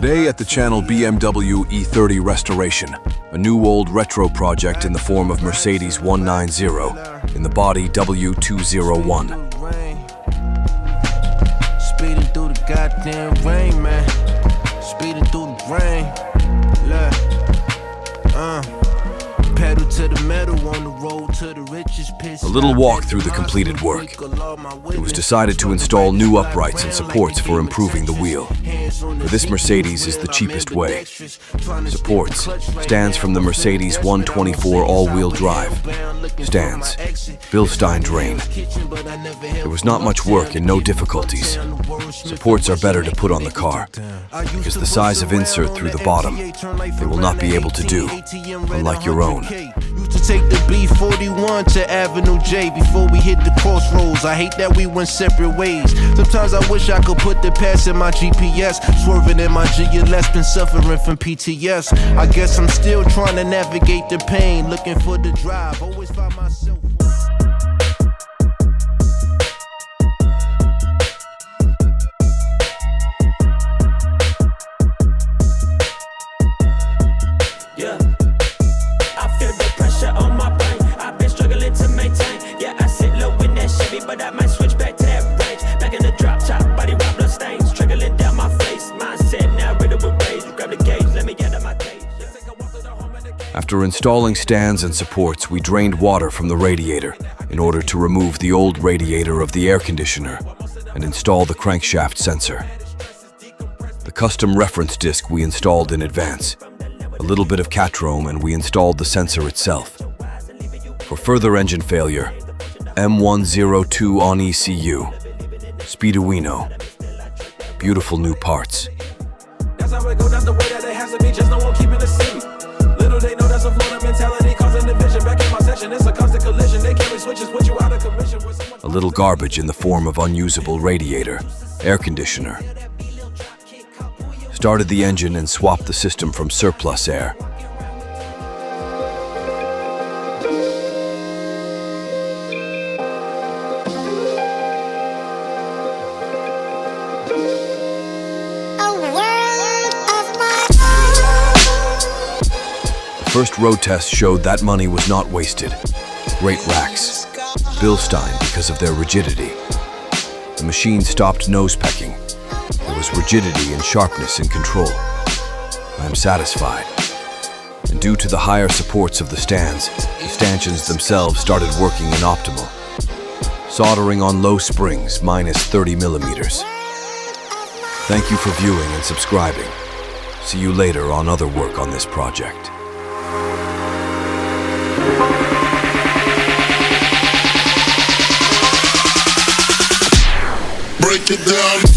Today at the channel BMW E30 Restoration, a new old retro project in the form of Mercedes 190, in the body W201. Speeding through the goddamn rain, man. To the metal on the road to the richest. A little walk through the completed work. It was decided to install new uprights and supports for improving the wheel. For this Mercedes is the cheapest way. Supports, stands from the Mercedes 124 all-wheel drive. Stands, Bilstein drain. There was not much work and no difficulties. Supports are better to put on the car, because the size of insert through the bottom, they will not be able to do, unlike your own. To take the B41 to Avenue J before we hit the crossroads. I hate that we went separate ways. Sometimes I wish I could put the past in my GPS. Swerving in my GLS, been suffering from PTS. I guess I'm still trying to navigate the pain. Looking for the drive, always find myself. After installing stands and supports, we drained water from the radiator in order to remove the old radiator of the air conditioner and install the crankshaft sensor. The custom reference disc we installed in advance, a little bit of Catrome, and we installed the sensor itself. For further engine failure, M102 on ECU, Speeduino, beautiful new parts. Little garbage in the form of unusable radiator, air conditioner. Started the engine and swapped the system from surplus air. A world of my The first road test showed that money was not wasted. Great racks. Bilstein because of their rigidity. The machine stopped nose pecking. There was rigidity and sharpness in control. I am satisfied. And due to the higher supports of the stands, the stanchions themselves started working in optimal. Soldering on low springs, minus 30 millimeters. Thank you for viewing and subscribing. See you later on other work on this project. Break it down.